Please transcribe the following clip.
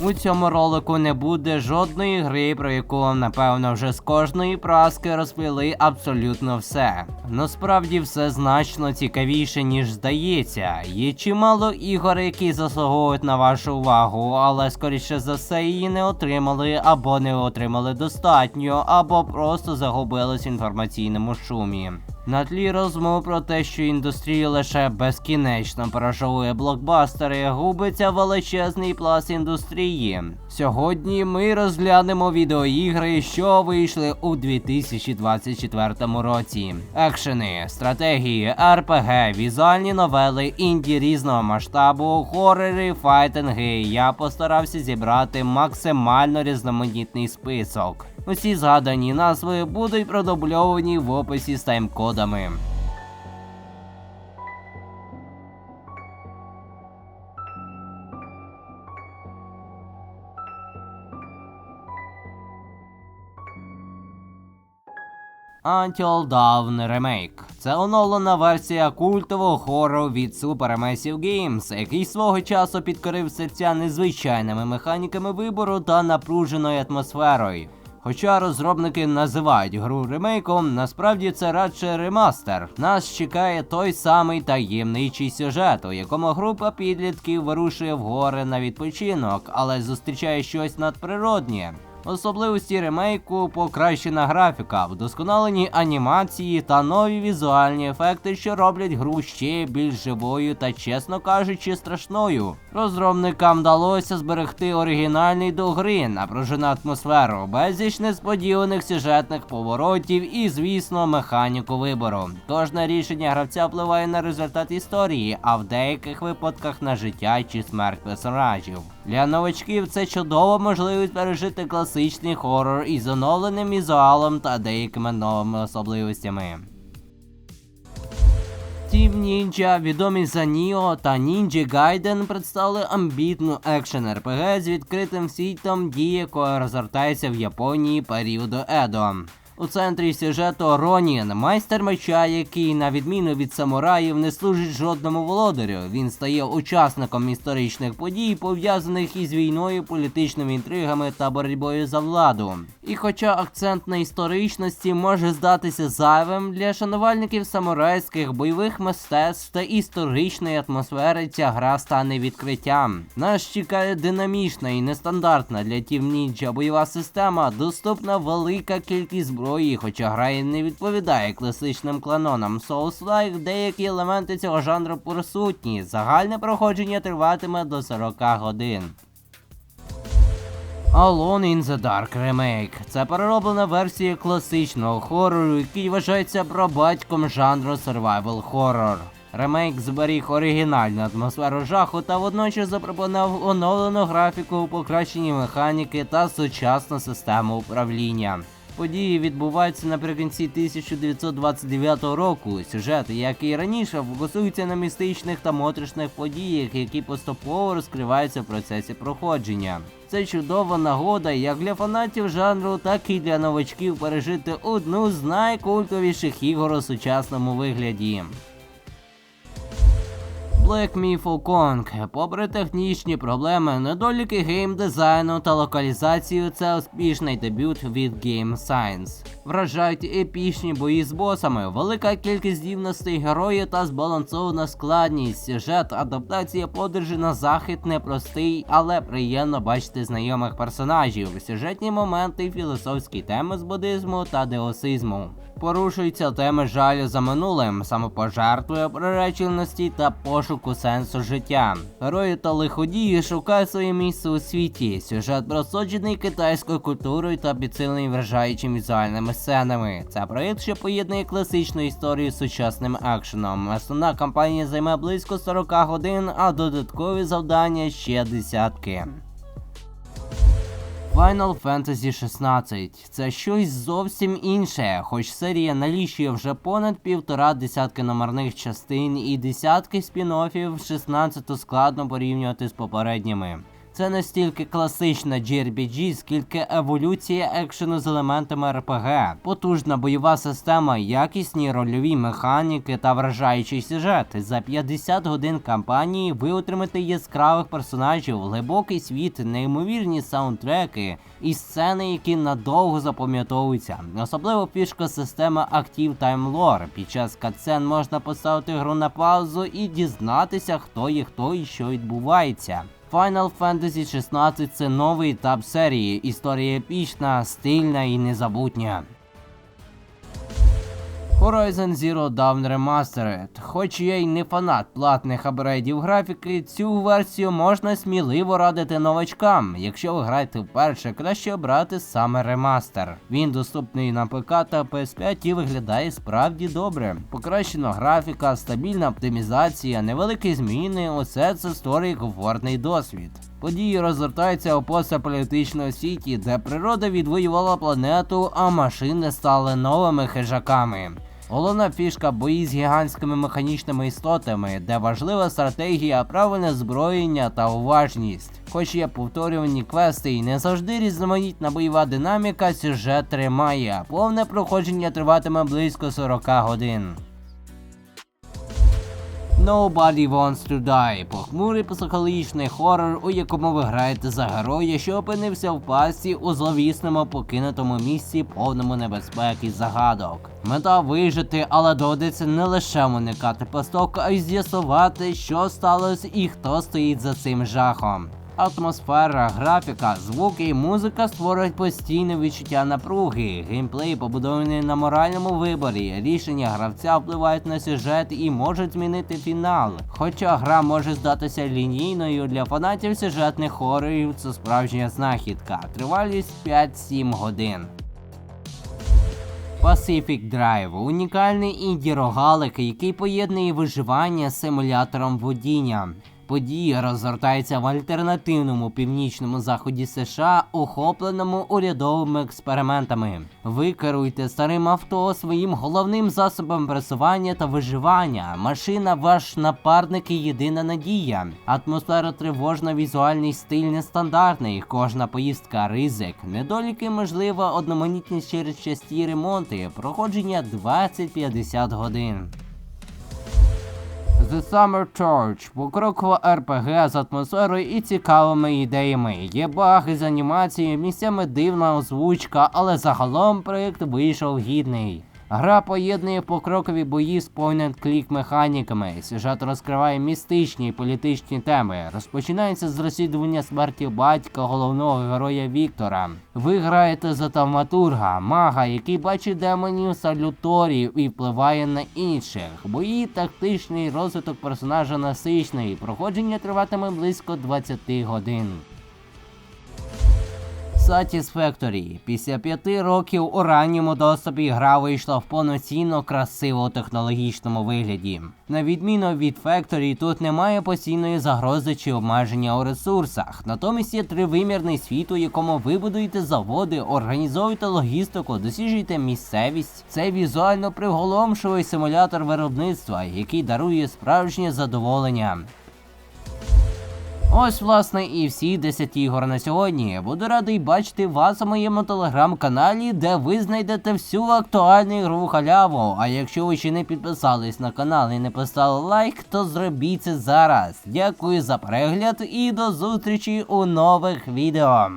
У цьому ролику не буде жодної гри, про яку вам, напевно, вже з кожної праски розповіли абсолютно все. Насправді все значно цікавіше, ніж здається. Є чимало ігор, які заслуговують на вашу увагу, але скоріше за все її не отримали або не отримали достатньо, або просто загубились в інформаційному шумі. На тлі розмов про те, що індустрія лише безкінечно пережовує блокбастери, губиться величезний пласт індустрії. Сьогодні ми розглянемо відеоігри, що вийшли у 2024 році. Екшени, стратегії, РПГ, візуальні новели, інді різного масштабу, хорори, файтинги. Я постарався зібрати максимально різноманітний список. Усі згадані назви будуть продубльовані в описі з таймкодами. Until Dawn Remake. Це оновлена версія культового хору від Supermassive Games, який свого часу підкорив серця незвичайними механіками вибору та напруженою атмосферою. Хоча розробники називають гру ремейком, насправді це радше ремастер. Нас чекає той самий таємничий сюжет, у якому група підлітків вирушує в гори на відпочинок, але зустрічає щось надприроднє. Особливості ремейку покращена графіка, вдосконалені анімації та нові візуальні ефекти, що роблять гру ще більш живою та, чесно кажучи, страшною. Розробникам вдалося зберегти оригінальний до гри, напружену атмосферу, безліч несподіваних сюжетних поворотів і, звісно, механіку вибору. Кожне рішення гравця впливає на результат історії, а в деяких випадках на життя чи смерть персонажів. Для новачків це чудова можливість пережити класичний хорор із оновленим візуалом та деякими новими особливостями. Team Ninja, відомі за Ніо та Ninja Gaiden, представили амбітну екшен РПГ з відкритим світом, дії якої розгортається в Японії періоду Едо. У центрі сюжету Ронін, майстер меча, який, на відміну від самураїв, не служить жодному володарю. Він стає учасником історичних подій, пов'язаних із війною, політичними інтригами та боротьбою за владу. І хоча акцент на історичності може здатися зайвим для шанувальників самурайських бойових мистецтв та історичної атмосфери, ця гра стане відкриттям. Нас чекає динамічна і нестандартна для Team Ninja бойова система, доступна велика кількість зброї, хоча гра і не відповідає класичним кланонам Souls-like, деякі елементи цього жанру присутні. Загальне проходження триватиме до 40 годин. Alone in the Dark Remake. Це перероблена версія класичного хорору, який вважається прабатьком жанру survival horror. Ремейк зберіг оригінальну атмосферу жаху та водночас запропонував оновлену графіку, покращені механіки та сучасну систему управління. Події відбуваються наприкінці 1929 року. Сюжет, як і раніше, фокусується на містичних та мотришних подіях, які поступово розкриваються в процесі проходження. Це чудова нагода як для фанатів жанру, так і для новачків пережити одну з найкультовіших ігор у сучасному вигляді. Black Myth Wukong. Попри технічні проблеми, недоліки геймдизайну та локалізацію, це успішний дебют від Game Science. Вражають епічні бої з босами, велика кількість здібностей героя та збалансована складність. Сюжет, адаптація подорожі на захід непростий, але приємно бачити знайомих персонажів, сюжетні моменти, філософські теми з буддизму та деосизму. Порушуються теми жалю за минулим, самопожертвою, приреченості та пошуку сенсу життя. Герої та лиходії шукають своє місце у світі. Сюжет просоджений китайською культурою та підсилений вражаючими візуальними сценами. Це проєкт, що поєднує класичну історію з сучасним екшеном. Основна кампанія займе близько 40 годин, а додаткові завдання ще десятки. Final Fantasy 16 це щось зовсім інше, хоч серія налічує вже понад півтора десятки номерних частин і десятки спін-оффів, 16 складно порівнювати з попередніми. Це не стільки класична JRPG, скільки еволюція екшену з елементами РПГ, потужна бойова система, якісні рольові механіки та вражаючий сюжет. За 50 годин кампанії ви отримаєте яскравих персонажів, глибокий світ, неймовірні саундтреки і сцени, які надовго запам'ятовуються. Особливо фішка системи Time Lore. Під час катсцен можна поставити гру на паузу і дізнатися, хто є хто і що відбувається. Final Fantasy XVI це новий етап серії. Історія епічна, стильна і незабутня. Horizon Zero Dawn Remastered. Хоч я й не фанат платних апгрейдів графіки, цю версію можна сміливо радити новачкам. Якщо ви граєте вперше, краще обрати саме ремастер. Він доступний на ПК та PS5 і виглядає справді добре. Покращена графіка, стабільна оптимізація, невеликі зміни усе це створює комфортний досвід. Події розгортаються у постаполітичному світі, де природа відвоювала планету, а машини стали новими хижаками. Головна фішка бої з гігантськими механічними істотами, де важлива стратегія, правильне зброєння та уважність. Хоч є повторювані квести і не завжди різноманітна бойова динаміка, сюжет тримає. Повне проходження триватиме близько 40 годин. Nobody Wants to Die похмурий психологічний хорор, у якому ви граєте за героя, що опинився в пасті у зловісному покинутому місці, повному небезпеки загадок. Мета вижити, але доводиться не лише уникати пасток, а й з'ясувати, що сталося і хто стоїть за цим жахом. Атмосфера, графіка, звуки і музика створюють постійне відчуття напруги. Геймплей побудований на моральному виборі. Рішення гравця впливають на сюжет і можуть змінити фінал. Хоча гра може здатися лінійною для фанатів сюжетних хорорів, це справжня знахідка. Тривалість 5-7 годин. Pacific Drive унікальний інді рогалик, який поєднує виживання з симулятором водіння. Події розгортаються в альтернативному північному заході США, охопленому урядовими експериментами. Ви керуєте старим авто своїм головним засобом пересування та виживання. Машина ваш напарник і єдина надія. Атмосфера тривожна, візуальний стиль нестандартний. Кожна поїздка ризик. Недоліки можливо, одноманітність через часті ремонти. Проходження 20-50 годин. The Summer Church покрокова РПГ з атмосферою і цікавими ідеями. Є баги з анімацією, місцями дивна озвучка, але загалом проєкт вийшов гідний. Гра поєднує покрокові бої з point-and-click механіками. Сюжет розкриває містичні і політичні теми. Розпочинається з розслідування смерті батька головного героя Віктора. Ви граєте за тавматурга, мага, який бачить демонів салюторів і впливає на інших. Бої тактичний розвиток персонажа насичний. Проходження триватиме близько 20 годин. Satisfactory. Після п'яти років у ранньому доступі гра вийшла в повноцінно красиво технологічному вигляді. На відміну від Factory, тут немає постійної загрози чи обмеження у ресурсах. Натомість є тривимірний світ, у якому ви будуєте заводи, організовуєте логістику, досліджуєте місцевість. Це візуально приголомшивий симулятор виробництва, який дарує справжнє задоволення. Ось, власне, і всі 10 ігор на сьогодні. Буду радий бачити вас у моєму телеграм-каналі, де ви знайдете всю актуальну ігрову халяву. А якщо ви ще не підписались на канал і не поставили лайк, то зробіть це зараз. Дякую за перегляд і до зустрічі у нових відео.